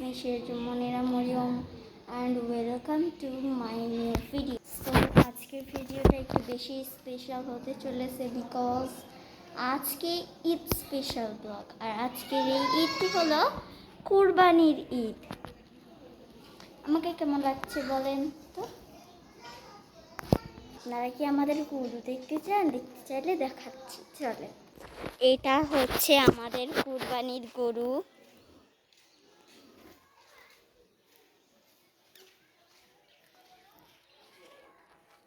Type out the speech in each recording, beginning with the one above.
মেশের মনেরা Mariyam and welcome to my new video তো আজকের ভিডিওটা একটু বেশি স্পেশাল হতে চলেছে বিকজ আজকে ঈদ স্পেশাল ব্লগ আর আজকের এই ঈদটি হলো কুরবানির ঈদ। আমাকে কেমন লাগছে বলেন তো? আপনারা কি আমাদের গরু দেখতে চান? দেখতে চাইলে দেখাচ্ছি। চলে এটা হচ্ছে আমাদের কুরবানির গরু।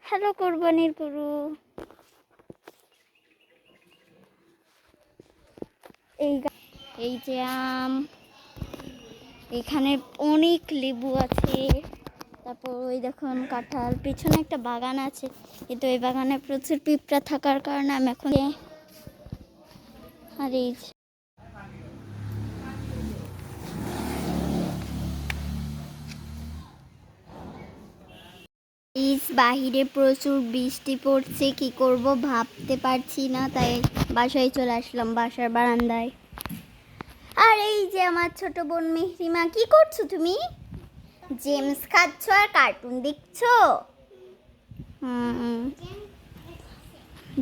হ্যালো কোরবানির গরু? এই এই যে আম। এখানে অনেক লেবু আছে। তারপর ওই দেখুন কাঁঠাল। পিছনে একটা বাগান আছে। কিন্তু এই বাগানে প্রচুর পিঁপড়া থাকার কারণে আমি এখন আর এই প্লিজ বাহিরে প্রচুর বৃষ্টি পড়ছে, কি করব ভাবতে পারছি না, তাই বাসায় চলে আসলাম, বাসার বারান্দায়। আর এই যে আমার ছোট বোন মেহরিমা, কি করছ তুমি? জেমস খাচ্ছ আর কার্টুন দেখছ?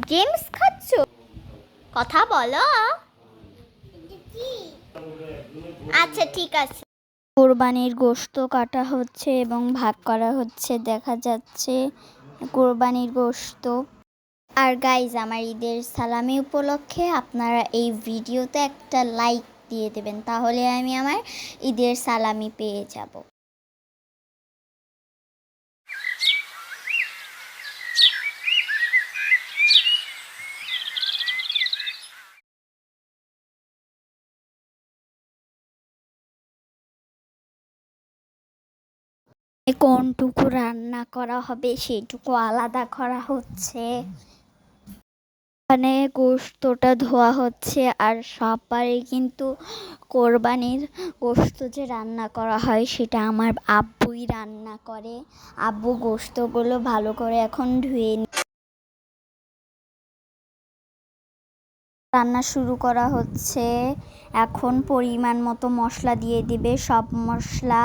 জেমস খাচ্ছ? কথা বলো। আচ্ছা ঠিক আছে। কোরবানির গোস্ত কাটা হচ্ছে এবং ভাগ করা হচ্ছে, দেখা যাচ্ছে কোরবানির গোস্ত আর গাইজ আমার ঈদের সালামি উপলক্ষে আপনারা এই ভিডিওতে একটা লাইক দিয়ে দেবেন, তাহলে আমি আমার ঈদের সালামি পেয়ে যাব। কোনটুকু রান্না করা হবে সেটুকু আলাদা করা হচ্ছে। এখানে গোস্তটা ধোয়া হচ্ছে আর সবারই কিন্তু কোরবানির গোস্ত যে রান্না করা হয় সেটা আমার আব্বুই রান্না করে। আব্বু গোস্তগুলো ভালো করে এখন ধুয়ে রান্না শুরু করা হচ্ছে। এখন পরিমাণ মতো মশলা দিয়ে দিবে। সব মশলা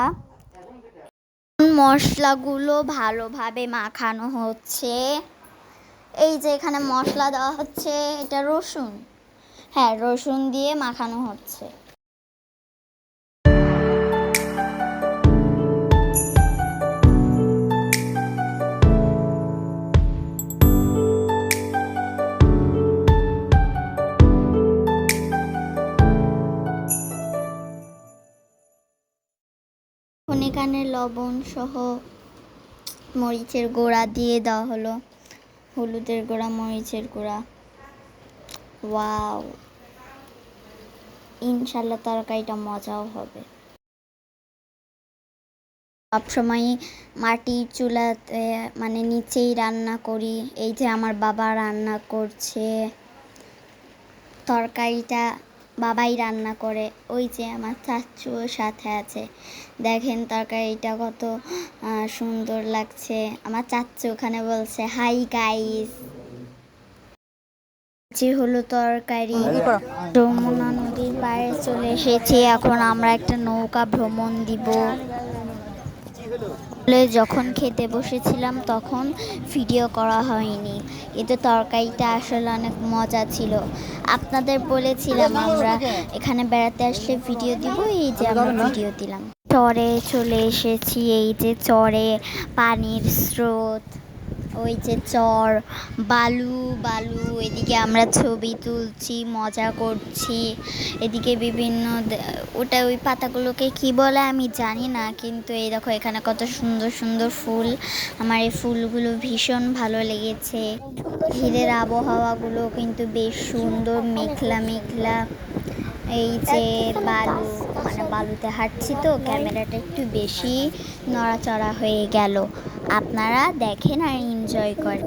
মশলাগুলো ভালোভাবে মাখানো হচ্ছে। এই যে এখানে মশলা দেওয়া হচ্ছে, এটা রসুন। হ্যাঁ রসুন দিয়ে মাখানো হচ্ছে। এখন লবণ সহ মরিচের গোড়া দিয়ে দেওয়া হলো। হলুদের গোড়া, মরিচের গুঁড়া। ওয়াও। ইনশাল্লাহ তরকারিটা মজাও হবে। সবসময় মাটির চুলাতে মানে নিচেই রান্না করি। এই যে আমার বাবা রান্না করছে। তরকারিটা বাবাই রান্না করে। ওই যে আমার চাচুও সাথে আছে। দেখেন তরকারিটা কত সুন্দর লাগছে। আমার চাচু ওখানে বলছে হাই গাইস। যে হলো তরকারি। যমুনা নদীর পাড়ে চলে এসেছি। এখন আমরা একটা নৌকা ভ্রমণ দিব। বলে যখন খেতে বসেছিলাম তখন ভিডিও করা হয়নি। কিন্তু তরকারিটা আসলে অনেক মজা ছিল। আপনাদের বলেছিলাম আমরা এখানে বেড়াতে আসলে ভিডিও দিব, এই যে আমরা ভিডিও দিলাম। চরে চলে এসেছি, এই যে চরে পানির স্রোত। ওই যে চর, বালু বালু, এদিকে আমরা ছবি তুলছি, মজা করছি। এদিকে বিভিন্ন ওটা ওই পাতাগুলোকে কি বলে আমি জানি না, কিন্তু এই দেখো এখানে কত সুন্দর সুন্দর ফুল। আমার এই ফুলগুলো ভীষণ ভালো লেগেছে। হিরের আবহাওয়াগুলো কিন্তু বেশ সুন্দর, মেঘলা মেঘলা। এই যে বালু মানে বালুতে হাঁটছি তো, ক্যামেরাটা একটু বেশি নড়াচড়া হয়ে গেল। আপনারা দেখেন আর এনজয় করেন।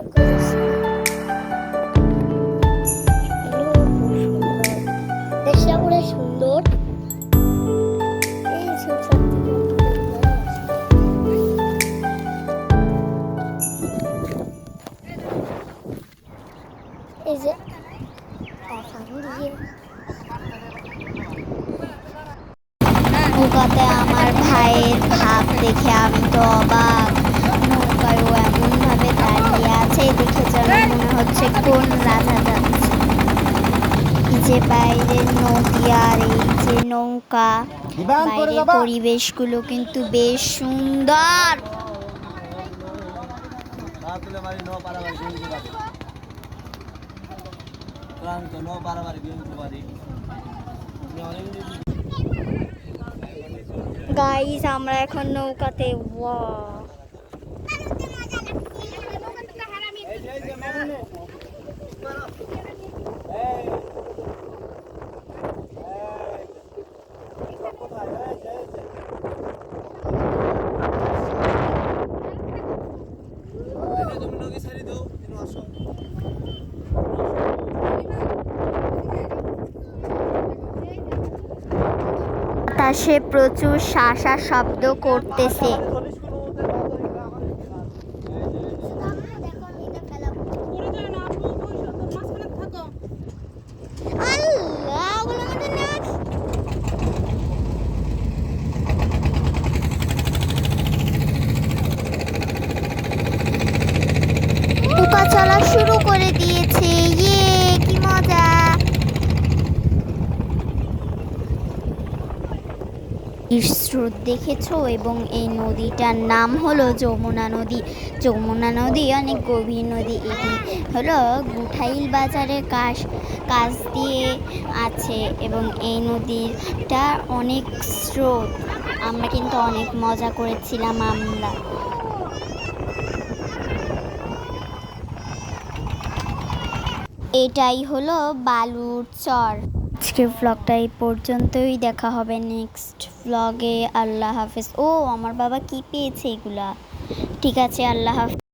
দেশটা পুরো সুন্দর। এই যে নৌকাতে আমার ভাইয়ের ভাব দেখে আমি তো অবাক। আছে দেখে যেন মনে হচ্ছে কোন রাজা যাচ্ছে এই যে বাইরের নদী আর এই যে নৌকা বাইরের পরিবেশগুলো কিন্তু বেশ সুন্দর। গাইস আমরা এখন নৌকাতে ওয়া তুমি বাতাসে প্রচুর শাসা শব্দ করতেছে নৌকা চলা শুরু করে দিয়েছে ইয়ে কি মজা এর স্রোত দেখেছ এবং এই নদীটার নাম হলো যমুনা নদী। যমুনা নদী অনেক গভীর নদী। এটি হলো গুঠাইল বাজারের কাশ কাছ দিয়ে আছে এবং এই নদীটা অনেক স্রোত। আমরা কিন্তু অনেক মজা করেছিলাম আমরা। এটাই হলো বালুর চর। আজকের ব্লগটা এই পর্যন্তই। দেখা হবে নেক্সট ব্লগে আল্লাহ হাফেজ। ও, আমার বাবা কি পেয়েছে এগুলা? ঠিক আছে, আল্লাহ হাফেজ।